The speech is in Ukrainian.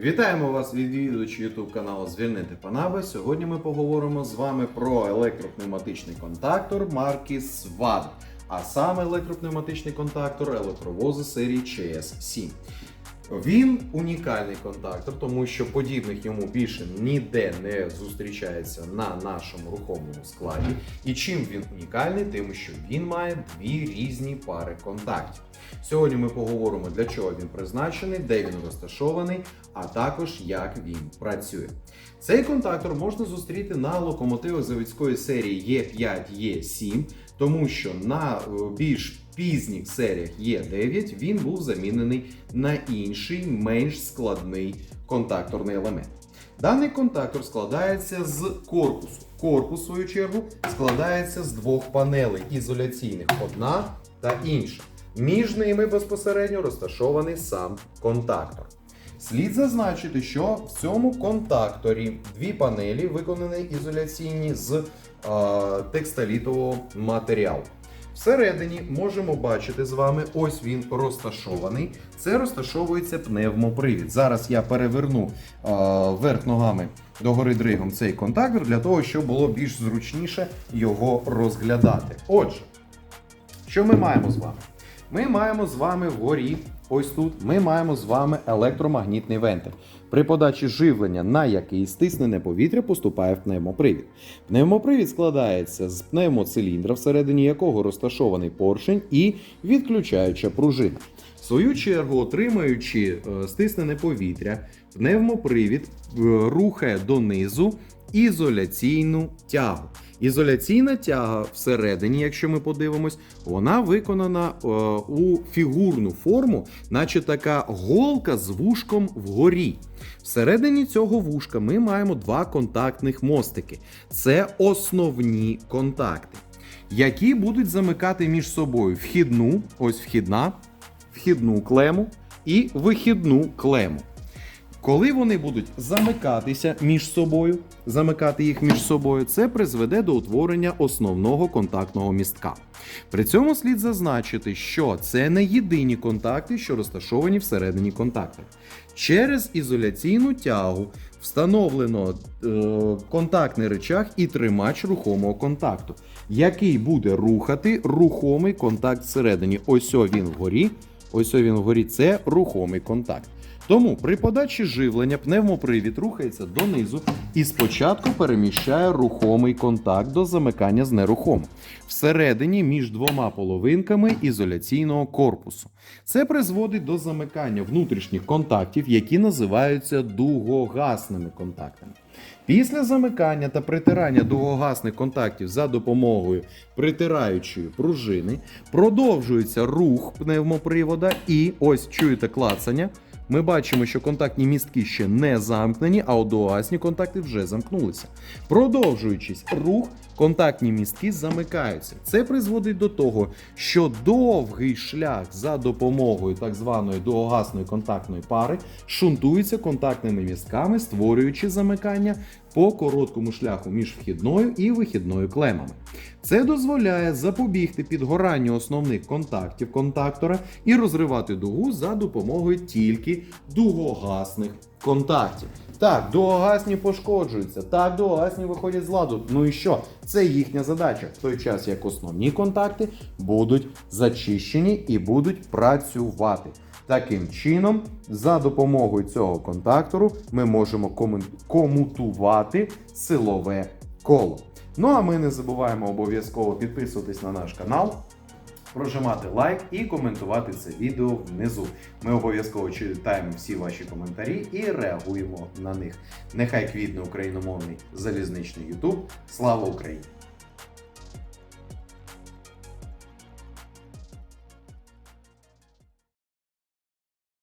Вітаємо вас, відвідувачі YouTube каналу Звільнити Панаби. Сьогодні ми поговоримо з вами про електропневматичний контактор марки SWAD, а саме електропневматичний контактор електровозу серії CS7. Він унікальний контактор, тому що подібних йому більше ніде не зустрічається на нашому рухомому складі. І чим він унікальний, тим, що він має дві різні пари контактів. Сьогодні ми поговоримо, для чого він призначений, де він розташований, а також як він працює. Цей контактор можна зустріти на локомотивах заводської серії Е5, Е7, тому що на е, більш пізніх серіях Е9 він був замінений на інший, менш складний контакторний елемент. Даний контактор складається з корпусу. Корпус, в свою чергу, складається з двох панелей ізоляційних, одна та інша. Між ними безпосередньо розташований сам контактор. Слід зазначити, що в цьому контакторі дві панелі виконані ізоляційні з е, текстолітового матеріалу. Всередині можемо бачити з вами, ось він розташований. Це розташовується пневмопривід. Зараз я переверну е, вверх ногами догори дригом цей контактор для того, щоб було більш зручніше його розглядати. Отже, що ми маємо з вами? Ми маємо з вами вгорі, ось тут, ми маємо з вами електромагнітний вентиль, при подачі живлення, на який стиснене повітря поступає в пневмопривід. Пневмопривід складається з пневмоциліндра, всередині якого розташований поршень і відключаюча пружина. В свою чергу, отримуючи е, стиснене повітря, пневмопривід е, рухає донизу ізоляційну тягу. Ізоляційна тяга всередині, якщо ми подивимось, вона виконана е, у фігурну форму, наче така голка з вушком вгорі. Всередині цього вушка ми маємо два контактних мостики. Це основні контакти, які будуть замикати між собою вхідну, ось вхідна, вхідну клему і вихідну клему. Коли вони будуть замикатися між собою, замикати їх між собою, це призведе до утворення основного контактного містка. При цьому слід зазначити, що це не єдині контакти, що розташовані всередині контакту. Через ізоляційну тягу встановлено е, контактний речах і тримач рухомого контакту, який буде рухати рухомий контакт всередині. Ось він вгорі. Ось він вгорі. Це рухомий контакт. Тому при подачі живлення пневмопривід рухається донизу і спочатку переміщає рухомий контакт до замикання з нерухомим всередині між двома половинками ізоляційного корпусу. Це призводить до замикання внутрішніх контактів, які називаються дугогасними контактами. Після замикання та притирання дугогасних контактів за допомогою притираючої пружини продовжується рух пневмопривода, і ось чуєте клацання. Ми бачимо, що контактні містки ще не замкнені, а одоасні контакти вже замкнулися. Продовжуючись рух, контактні містки замикаються. Це призводить до того, що довгий шлях за допомогою так званої доогасної контактної пари шунтується контактними містками, створюючи замикання по короткому шляху між вхідною і вихідною клемами. Це дозволяє запобігти підгоранню основних контактів контактора і розривати дугу за допомогою тільки дугогасних контактів. Так, дугогасні пошкоджуються, так, дугогасні виходять з ладу. Ну і що? Це їхня задача, в той час як основні контакти будуть зачищені і будуть працювати. Таким чином, за допомогою цього контактору ми можемо комутувати силове коло. Ну а ми не забуваємо обов'язково підписуватись на наш канал, прожимати лайк і коментувати це відео внизу. Ми обов'язково читаємо всі ваші коментарі і реагуємо на них. Нехай квітне україномовний залізничний YouTube. Слава Україні!